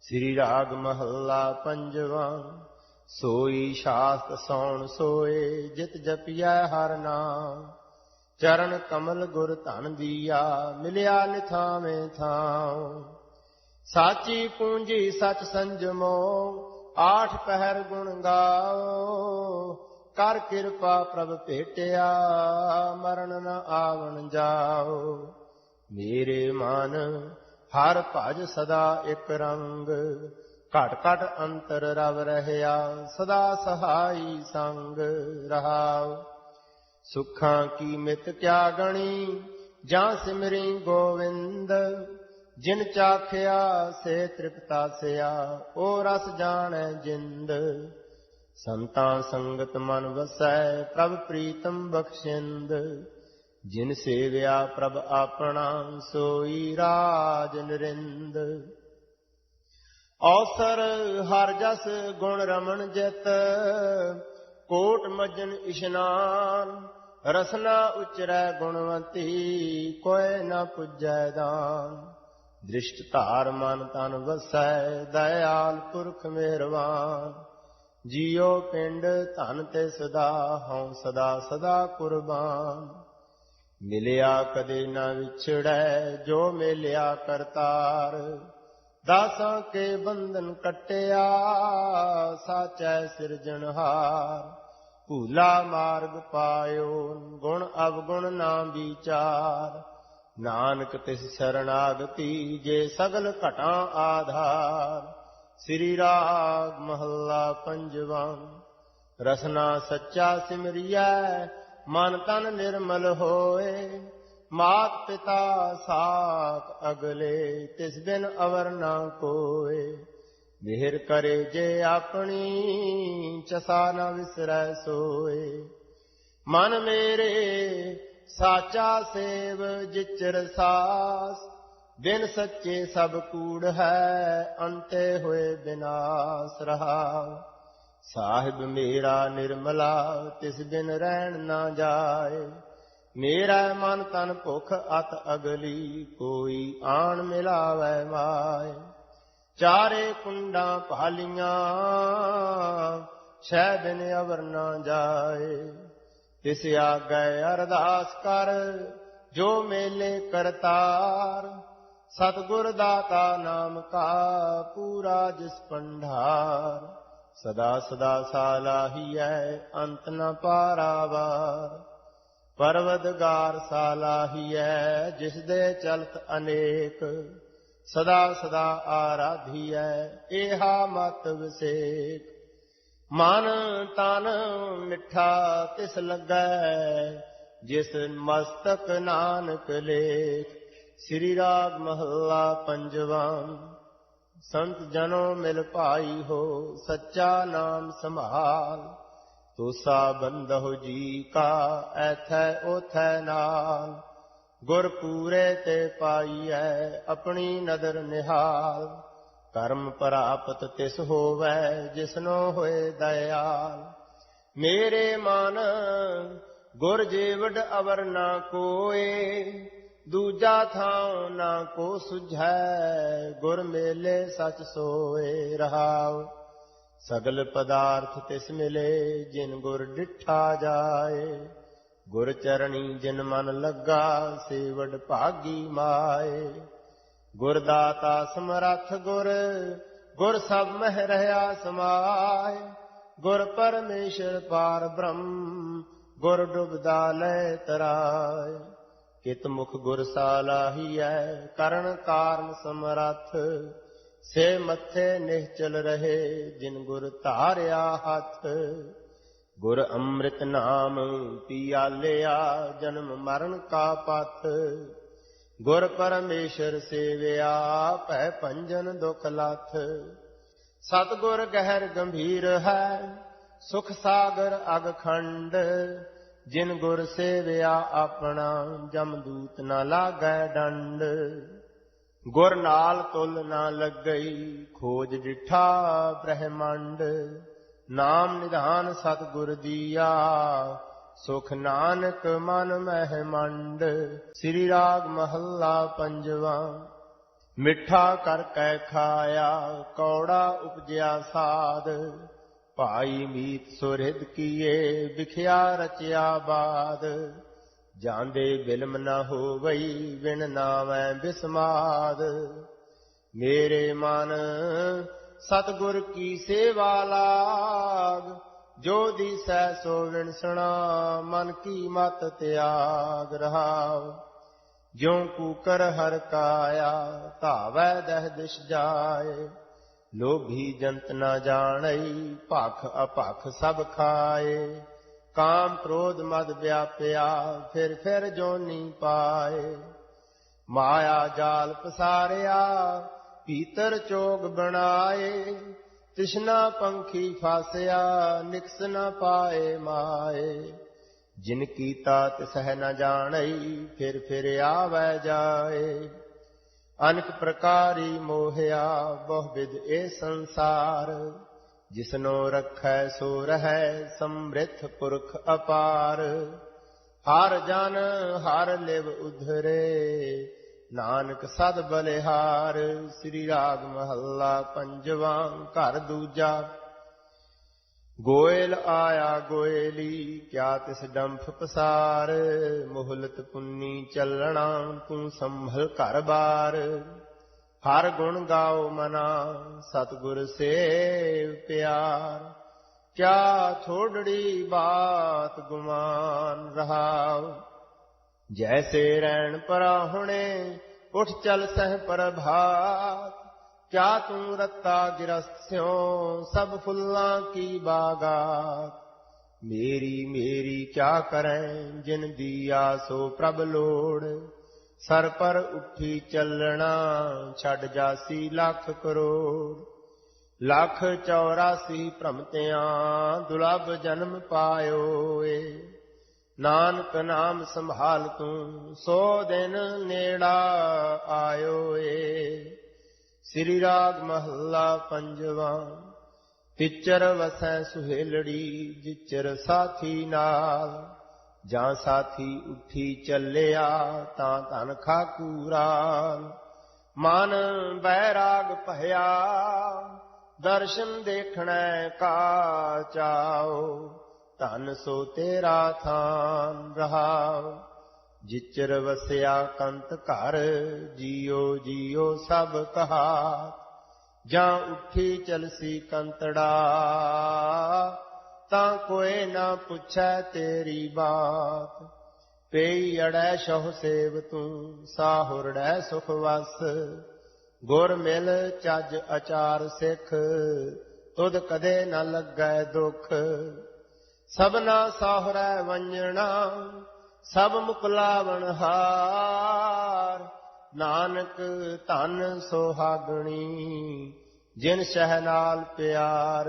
ਸ੍ਰੀ ਰਾਗ ਮਹੱਲਾ ਪੰਜਵਾਂ, ਸੋਈ ਸ਼ਾਸਤ ਸੌਣ ਸੋਏ, ਜਿਤ ਜਪਿਐ ਹਰ ਨਾਮ। ਚਰਨ ਕਮਲ ਗੁਰ ਧਨ ਦੀਆ, ਮਿਲਿਆ ਨਿਥਾਵੇਂ ਥਾਉ। ਸਾਚੀ ਪੂੰਜੀ ਸਚ ਸੰਜਮੋ, ਆਠ ਪਹਿਰ ਗੁਣ ਗਾਓ। ਕਰ ਕਿਰਪਾ ਪ੍ਰਭ ਭੇਟਿਆ, ਮਰਨ ਨ ਆਵਣ ਜਾਓ। ਮੇਰੇ ਮਨ ਹਰ ਭਜ ਸਦਾ ਇੱਕ ਰੰਗ। ਘਟ ਘਟ ਅੰਤਰ ਰਵ ਰਹਿਆ, ਸਦਾ ਸਹਾਈ ਸੰਗ ਰਹਾਉ। ਸੁਖਾਂ ਕੀ ਮਿਤ ਕਿਆ ਗਣੀ, ਜਾਂ ਸਿਮਰੀ ਗੋਵਿੰਦ। ਜਿਨ ਚਾਖਿਆ, ਸੇ ਤ੍ਰਿਪਤਾ ਸਿਆ ਉਹ ਰਸ ਜਾਣੈ ਜਿੰਦ। ਸੰਤਾਂ ਸੰਗਤ ਮਨ ਵਸੈ, ਪ੍ਰਭ ਪ੍ਰੀਤਮ ਬਖਸ਼ਿੰਦ। ਜਿਨ ਸੇਵਿਆ ਪ੍ਰਭ ਆਪਣਾ, ਸੋਈ ਰਾਜ ਨਰਿੰਦ। ਔਸਰ ਹਰ ਜਸ ਗੁਣ ਰਮਣ ਜਿਤ, ਕੋਟ ਮਜਨ ਇਸ਼ਨਾਨ। ਰਸਨਾ ਉਚਰੈ ਗੁਣਵੰਤੀ, ਕੋਇ ਨ ਪੁਜੈ ਦਾਨ। ਦ੍ਰਿਸ਼ਟ ਧਾਰ ਮਨ ਤਨ ਵਸੈ, ਦਇਆਲ ਪੁਰਖ ਮਿਹਰਬਾਨ ਜੀਉ ਪਿੰਡ ਧਨ ਤੇ ਸਦਾ, ਹਉ ਸਦਾ ਸਦਾ ਕੁਰਬਾਨ। ਮਿਲਿਆ ਕਦੇ ਨਾ ਵਿਛੜੈ, ਜੋ ਮਿਲਿਆ ਕਰਤਾਰ। ਦਾਸਾਂ ਕੇ ਬੰਧਨ ਕਟਿਆ, ਸਾਚੈ ਸਿਰਜਣਹਾਰ ਭੂਲਾ ਮਾਰਗ ਪਾਇਓ, ਗੁਣ ਅਵਗੁਣ ਨਾ ਵਿਚਾਰ। ਨਾਨਕ ਤਿਸ ਸਰਣਾਗਤੀ ਜੇ ਸਗਲ ਘਟਾਂ ਆਧਾਰ। ਸ੍ਰੀ ਰਾਗ ਮਹੱਲਾ ਪੰਜਵਾਂ, ਰਸਨਾ ਸੱਚਾ ਸਿਮਰਿਐ ਮਨ ਤਨ ਨਿਰਮਲ ਹੋਏ। ਮਾਤ ਪਿਤਾ ਸਾਖ ਅਗਲੇ, ਤਿਸ ਬਿਨ ਅਵਰ ਨਾ ਕੋਏ। ਮਿਹਰ ਕਰੇ ਜੇ ਆਪਣੀ, ਚਸਾ ਨਾ ਵਿਸਰੈ ਸੋਏ। ਮਨ ਮੇਰੇ, ਸਾਚਾ ਸੇਵ ਜਿਚਰ ਸਾਸ। ਬਿਨ ਸੱਚੇ ਸਭ ਕੂੜ ਹੈ, ਅੰਤੇ ਹੋਏ ਬਿਨਾਸ ਰਹਾ ਸਾਹਿਬ ਮੇਰਾ ਨਿਰਮਲਾ, ਤਿਸ ਦਿਨ ਰਹਿਣ ਨਾ ਜਾਏ। ਮੇਰਾ ਮਨ ਤਨ ਭੁਖ, ਅਤ ਅਗਲੀ ਕੋਈ ਆਣ ਮਿਲਾਵੇ ਮਾਏ। ਚਾਰੇ ਕੁੰਡਾਂ ਭਾਲੀਆਂ, ਛੈ ਬਿਨ ਅਵਰ ਨਾ ਜਾਏ। ਤਿਸ ਆਗੈ ਅਰਦਾਸ ਕਰ, ਜੋ ਮੇਲੇ ਕਰਤਾਰ। ਸਤਗੁਰ ਦਾਤਾ ਨਾਮ ਕਾ, ਪੂਰਾ ਜਿਸ ਪੰਡਾਰ। ਸਦਾ ਸਦਾ ਸਾਲਾਹੀਐ ਅੰਤ ਨ ਪਾਰਾਵਾਰ ਪਰਵਦਗਾਰ ਸਾਲਾਹੀਐ ਜਿਸ ਦੇ ਚਲਤ ਅਨੇਕ। ਸਦਾ ਸਦਾ ਆਰਾਧੀਐ ਏਹਾ ਮਤ ਵਿਸੇਕ। ਮਨ ਤਨ ਮਿੱਠਾ ਤਿਸ ਲੱਗੈ, ਜਿਸ ਮਸਤਕ ਨਾਨਕ ਲੇਖ। ਸ੍ਰੀ ਰਾਗ ਮਹੱਲਾ ਪੰਜਵਾਂ। ਸੰਤ ਜਨੋ ਮਿਲ ਭਾਈ ਹੋ, ਸੱਚਾ ਨਾਮ ਸੰਭਾਲ। ਤੋਸਾ ਬੰਦਹੁ ਜੀ ਕਾ, ਐਥੈ ਉਥੈ ਨਾਲ। ਗੁਰ ਪੂਰੇ ਤੇ ਪਾਈਐ, ਆਪਣੀ ਨਦਰ ਨਿਹਾਲ। ਕਰਮ ਪ੍ਰਾਪਤ ਤਿਸ ਹੋਵੈ, ਜਿਸਨੋ ਹੋਏ ਦਇਆਲ। ਮੇਰੇ ਮਨ ਗੁਰ ਜੀਵਡ ਅਵਰ ਨਾ ਕੋਏ ਦੂਜਾ ਥਾਉ ਨਾ ਕੋ ਸੁਝੈ, ਗੁਰ ਮੇਲੇ ਸਚ ਸੋਏ ਰਹਾਉ। ਸਗਲ ਪਦਾਰਥ ਤਿਸ ਮਿਲੇ, ਜਿਨ ਗੁਰ ਡਿਠਾ ਜਾਏ। ਗੁਰ ਚਰਣੀ ਜਿਨ ਮਨ ਲੱਗਾ, ਸੇਵਡ ਭਾਗੀ ਮਾਏ। ਗੁਰ ਦਾਤਾ ਸਮਰੱਥ ਗੁਰ ਗੁਰ ਸਭ ਮਹਿ ਰਹਾ ਸਮਾਏ। ਗੁਰ ਪਰਮੇਸ਼ਰ ਪਾਰ ਬ੍ਰਹਮ, ਗੁਰ ਡੁਬਦਾ ਲੈ ਤਰਾਏ। ਕਿਤ ਮੁਖ ਗੁਰ ਸਾਲਾਹੀਐ, ਕਰਨ ਕਾਰਨ ਸਮਰੱਥ। ਸੇ ਮੱਥੇ ਨਿਹਚਲ ਰਹੇ ਜਿਨ ਗੁਰ ਧਾਰਿਆ ਹੱਥ। ਗੁਰ ਅੰਮ੍ਰਿਤ ਨਾਮ ਪੀਆਲਿਆ, ਜਨਮ ਮਰਨ ਕਾ ਪਥ। ਗੁਰ ਪਰਮੇਸ਼ਰ ਸੇਵਿਆ, ਭੈ ਪੰਜਨ ਦੁਖ ਲਾਥ। ਸਤਗੁਰ ਗਹਿਰ ਗੰਭੀਰ ਹੈ, ਸੁਖ ਸਾਗਰ ਅਗਖੰਡ। ਜਿਨ ਗੁਰ ਸੇਵਿਆ ਆਪਣਾ ਜਮਦੂਤ ਨਾ ਲਾਗੈ ਡੰਡ ਗੁਰ ਨਾਲ ਤੁਲ ਨਾ ਲੱਗਈ ਖੋਜ ਡਿਠਾ ਬ੍ਰਹਮੰਡ। ਨਾਮ ਨਿਧਾਨ ਸਤਿਗੁਰ ਦੀਆ, ਸੁਖ ਨਾਨਕ ਮਨ ਮਹਿਮੰਡ। ਸ੍ਰੀ ਰਾਗ ਮਹੱਲਾ ਪੰਜਵਾ, ਮਿੱਠਾ ਕਰ ਕੈ ਖਾਇਆ, ਕੌੜਾ ਉਪਜਿਆ ਸਾਧ। ਭਾਈ ਮੀਤ ਸੁਰਿਦ ਕੀਏ, ਵਿਖਿਆ ਰਚਿਆ ਬਾਦ। ਜਾਂਦੇ ਬਿਲਮ ਨਾ ਹੋਵਈ ਵਿਣ ਨਾਮੈ ਬਿਸਮਾਦ। ਮੇਰੇ ਮਨ ਸਤਗੁਰ ਕੀ ਸੇਵਾ ਲਾਗ, ਜੋ ਦੀਸੈ ਸੋ ਵਿਣਸਣਾ ਮਨ ਕੀ ਮਤ ਤਿਆਗ ਰਹਾਉ। ਜਿਉ ਕੂਕਰ ਹਰ ਕਾਇਆ, ਧਾਵੈ ਦਹਿ ਦਿਸ਼ ਜਾਏ। ਲੋਭੀ ਜੰਤ ਨਾ ਜਾਣਈ, ਭਖ ਅਭਖ ਸਭ ਖਾਏ। ਕਾਮ ਕ੍ਰੋਧ ਮਦ ਵਿਆਪਿਆ, ਫਿਰ ਫਿਰ ਜੋਨੀ ਪਾਏ। ਮਾਇਆ ਜਾਲ ਪਸਾਰਿਆ, ਪੀਤਰ ਚੋਗ ਬਣਾਏ। ਤਿਸ਼ਨਾ ਪੰਖੀ ਫਾਸਿਆ, ਨਿਕਸ ਨਾ ਪਾਏ ਮਾਏ। ਜਿਨ ਕੀਤਾ ਤਿਸਹਿ ਨ ਜਾਣਈ, ਫਿਰ ਫਿਰ ਆਵੈ ਜਾਏ। ਅਨਕ ਪ੍ਰਕਾਰੀ ਮੋਹਿਆ, ਬਹੁ ਵਿਦ ਇਹ ਸੰਸਾਰ। ਜਿਸਨੋ ਰਖੈ, ਸੋ ਰਹੈ ਸਮ੍ਰਿਥ ਪੁਰਖ ਅਪਾਰ। ਹਰ ਜਨ, ਹਰ ਲਿਵ ਉਧਰੇ, ਨਾਨਕ ਸਦ ਬਲਿਹਾਰ। ਸ੍ਰੀ ਰਾਗ ਮਹੱਲਾ ਪੰਜਵਾਂ, ਘਰ ਦੂਜਾ ਗੋਇਲ ਆਇਆ ਗੋਇਲੀ, ਕਿਆ ਤਿਸ ਡੰਫ ਪਸਾਰ? ਮੁਹਲਤ ਪੁੰਨੀ ਚੱਲਣਾ, ਤੂੰ ਸੰਭਲ ਘਰ ਬਾਰ। ਹਰ ਗੁਣ ਗਾਓ ਮਨਾ, ਸਤਿਗੁਰ ਸੇਵ ਪਿਆਰ। ਕਿਆ ਥੋੜੜੀ ਬਾਤ ਗੁਮਾਨ ਰਹਾਉ? ਜੈਸੇ ਰਹਿਣ ਪਰਾਹੁਣੇ, ਉਠ ਚਲ ਸਹਿ ਪ੍ਰਭਾਤ। ਕਿਆ ਤੂੰ ਰੱਤਾ ਗਿਰਸਤ ਸਿਓ ਸਭ ਫੁੱਲਾਂ ਕੀ ਬਾਗਾਤ? ਮੇਰੀ ਮੇਰੀ ਕਿਆ ਕਰੈ, ਜਿਨ ਦੀਆ ਸੋ ਪ੍ਰਭ ਲੋੜ? ਸਰ ਪਰ ਉੱਠੀ ਚੱਲਣਾ, ਛੱਡ ਜਾਸੀ ਲੱਖ ਕਰੋੜ। ਲੱਖ 84 ਭ੍ਰਮਤਿਆਂ ਦੁਲਭ ਜਨਮ ਪਾਇਓ ਏ ਨਾਨਕ ਨਾਮ ਸੰਭਾਲ ਤੂੰ, ਸੋ ਦਿਨ ਨੇੜਾ ਆਇਓ ਏ ਸ੍ਰੀ ਰਾਗ ਮਹੱਲਾ ਪੰਜਵਾਂ ਤਿਚਰ ਵਸੈ ਸੁਹੇਲੜੀ ਜਿਚਰ ਸਾਥੀ ਨਾਲ। ਜਾਂ ਸਾਥੀ ਉੱਠੀ ਚੱਲਿਆ ਤਾਂ ਧਨ ਖਾਕੂਰਾ ਮਨ ਬੈਰਾਗ ਭਇਆ, ਦਰਸ਼ਨ ਦੇਖਣੈ ਕਾ ਚਾਓ ਧਨ ਸੋ ਤੇਰਾ ਥਾਨ ਰਹਾਉ। ਜਿਚਰ ਵਸਿਆ ਕੰਤ ਘਰ, ਜੀਓ ਜੀਓ ਸਭ ਕਹਾ ਜਾਂ ਉੱਠੀ ਚਲਸੀ ਕੰਤੜਾ, ਤਾਂ ਕੋਏ ਨਾ ਪੁੱਛੈ ਤੇਰੀ ਬਾਤ। ਪਈ ਅੜੈ ਸਹੁ ਸੇਵ ਤੂੰ, ਸਾਹੁਰੜੈ ਸੁਖ ਵਸ। ਗੁਰ ਮਿਲ ਚੱਜ ਅਚਾਰ ਸਿੱਖ, ਤੁਧ ਕਦੇ ਨਾ ਲੱਗੈ ਦੁਖ। ਸਭਨਾ ਸਾਹੁਰੈ ਵੰਜਣਾ ਸਭ ਮੁਕਲਾਵਣ ਹਾਰ। ਨਾਨਕ ਧਨ ਸੋਹਾਗਣੀ ਜਿਨ ਸਹਿ ਨਾਲ ਪਿਆਰ।